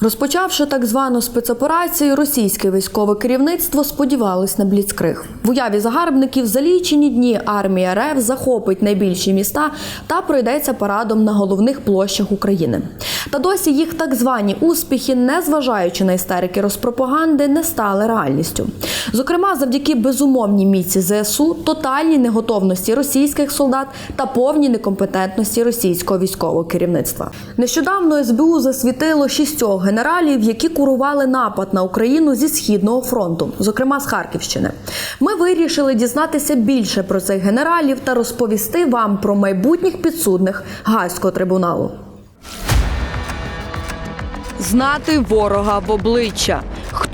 Розпочавши так звану спецоперацію, російське військове керівництво сподівалось на бліцкриг. В уяві загарбників за лічені дні армія РФ захопить найбільші міста та пройдеться парадом на головних площах України. Та досі їх так звані успіхи, незважаючи на істерики розпропаганди, не стали реальністю. Зокрема, завдяки безумовній міці ЗСУ, тотальній неготовності російських солдат та повній некомпетентності російського військового керівництва. Нещодавно СБУ засвітило шістьох генералів, які курували напад на Україну зі східного фронту, зокрема з Харківщини. Ми вирішили дізнатися більше про цих генералів та розповісти вам про майбутніх підсудних Гайського трибуналу. Знати ворога в обличчя.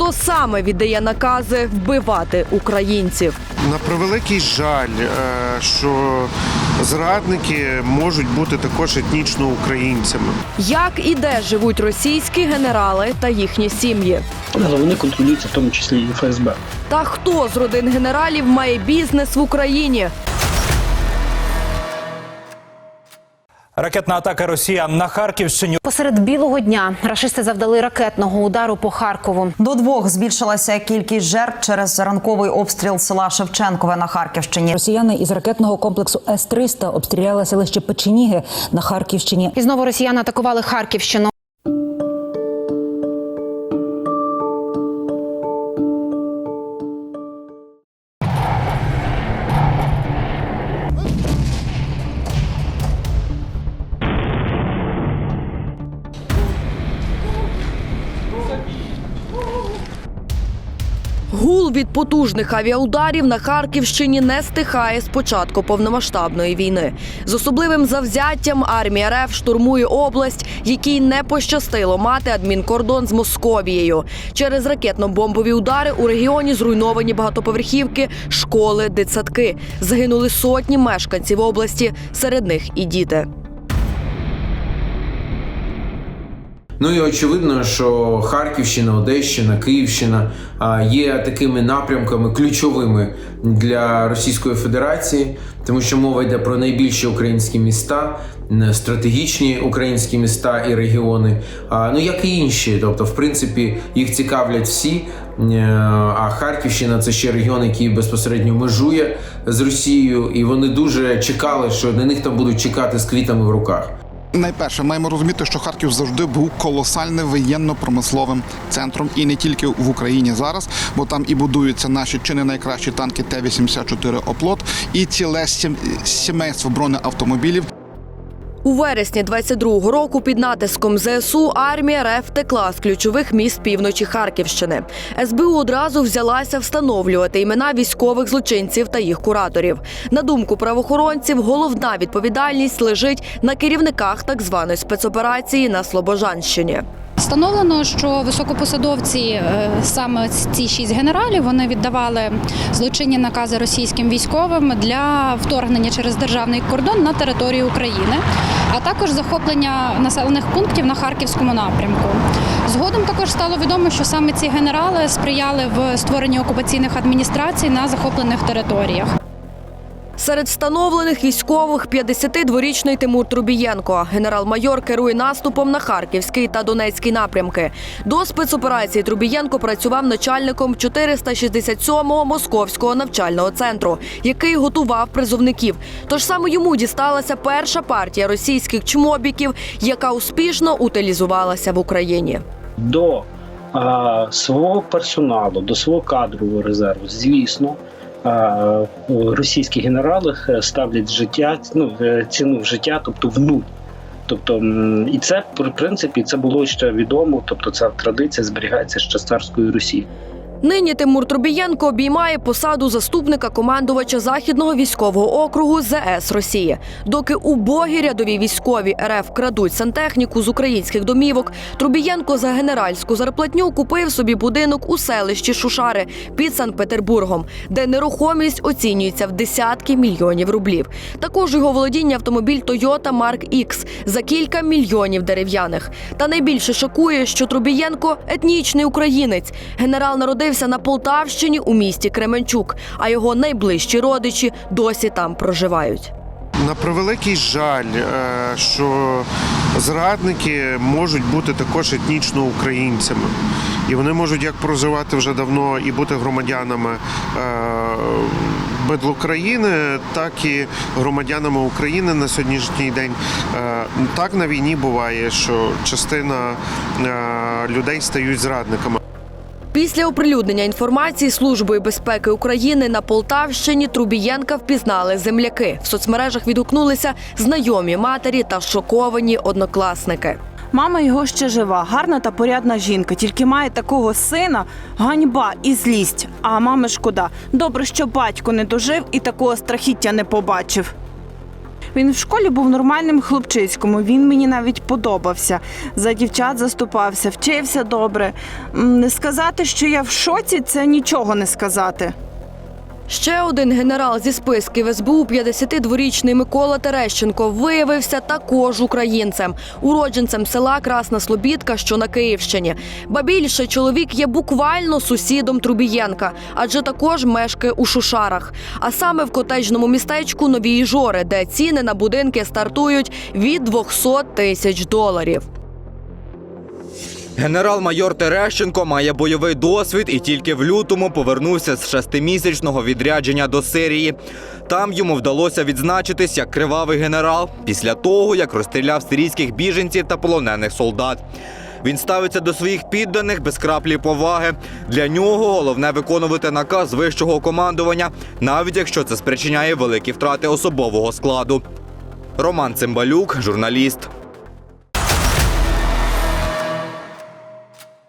Хто саме віддає накази вбивати українців? На превеликий жаль, е, що зрадники можуть бути також етнічно українцями. Як і де живуть російські генерали та їхні сім'ї? Але вони контролюються в тому числі і ФСБ. Та хто з родин генералів має бізнес в Україні? Ракетна атака Росіян на Харківщині. Посеред білого дня рашисти завдали ракетного удару по Харкову. До двох збільшилася кількість жертв через ранковий обстріл села Шевченкове на Харківщині. Росіяни із ракетного комплексу С-300 обстріляли селище Печеніги на Харківщині. І знову росіяни атакували Харківщину. Гул від потужних авіаударів на Харківщині не стихає з початку повномасштабної війни. З особливим завзяттям армія РФ штурмує область, якій не пощастило мати адмінкордон з Московією. Через ракетно-бомбові удари у регіоні зруйновані багатоповерхівки, школи, дитсадки. Загинули сотні мешканців області, серед них і діти. Ну і очевидно, що Харківщина, Одещина, Київщина є такими напрямками ключовими для Російської Федерації, тому що мова йде про найбільші українські міста, стратегічні українські міста і регіони. Ну як і інші, тобто, в принципі, їх цікавлять всі. А Харківщина це ще регіон, який безпосередньо межує з Росією, і вони дуже чекали, що на них там будуть чекати з квітами в руках. Найперше, маємо розуміти, що Харків завжди був колосальним воєнно-промисловим центром, і не тільки в Україні зараз, бо там і будуються наші чи не найкращі танки Т-84 Оплот, і ціле сім- сімейство бронеавтомобілів. У вересні 22-го року під натиском ЗСУ армія РФ текла з ключових міст півночі Харківщини. СБУ одразу взялася встановлювати імена військових злочинців та їх кураторів. На думку правоохоронців, головна відповідальність лежить на керівниках так званої спецоперації на Слобожанщині. Встановлено, що високопосадовці, е, саме ці шість генералів, вони віддавали злочинні накази російським військовим для вторгнення через державний кордон на територію України, а також захоплення населених пунктів на харківському напрямку. Згодом також стало відомо, що саме ці генерали сприяли в створенні окупаційних адміністрацій на захоплених територіях. Серед встановлених військових 52-річний Тимур Трубієнко. Генерал-майор керує наступом на Харківський та Донецький напрямки. До спецоперації Трубієнко працював начальником 467-го московського навчального центру, який готував призовників. Тож саме йому дісталася перша партія російських чмобіків, яка успішно утилізувалася в Україні. До а, свого персоналу, до свого кадрового резерву, звісно. Російські генерали е, ставлять життя, ну, е, ціну в життя, тобто в нуль. Тобто, і це в принципі це було ще відомо. Тобто, ця традиція зберігається ще з царської Росії. Нині Тимур Трубієнко обіймає посаду заступника командувача західного військового округу ЗС Росії. Доки убогі рядові військові РФ крадуть сантехніку з українських домівок, Трубієнко за генеральську зарплатню купив собі будинок у селищі Шушари під Санкт-Петербургом, де нерухомість оцінюється в десятки мільйонів рублів. Також його володіння автомобіль Toyota Mark X за кілька мільйонів дерев'яних. Та найбільше шокує, що Трубієнко етнічний українець. Генерал народився на Полтавщині у місті Кременчук, а його найближчі родичі досі там проживають. На превеликий жаль, е, що зрадники можуть бути також етнічно українцями. І вони можуть як проживати вже давно і бути громадянами е, Бедлокраїни, так і громадянами України на сьогоднішній день. Е, Так на війні буває, що частина людей стають зрадниками. Після оприлюднення інформації Службою безпеки України на Полтавщині Трубієнка впізнали земляки. В соцмережах відгукнулися знайомі матері та шоковані однокласники. Мама його ще жива, гарна та порядна жінка, тільки має такого сина, ганьба і злість. А мами шкода. Добре, що батько не дожив і такого страхіття не побачив. Він в школі був нормальним хлопчиськом. Він мені навіть подобався. За дівчат заступався, вчився добре. Не сказати, що я в шоці, це нічого не сказати. Ще один генерал зі списків СБУ, 52-річний Микола Терещенко, виявився також українцем, уродженцем села Красна Слобідка, що на Київщині. Ба більше чоловік є буквально сусідом Трубієнка, адже також мешкає у Шушарах. А саме в котеджному містечку Нові Іжори, де ціни на будинки стартують від 200 тисяч доларів. Генерал-майор Терещенко має бойовий досвід і тільки в лютому повернувся з шестимісячного відрядження до Сирії. Там йому вдалося відзначитись як кривавий генерал після того, як розстріляв сирійських біженців та полонених солдат. Він ставиться до своїх підданих без краплі поваги. Для нього головне виконувати наказ вищого командування, навіть якщо це спричиняє великі втрати особового складу. Роман Цимбалюк, журналіст.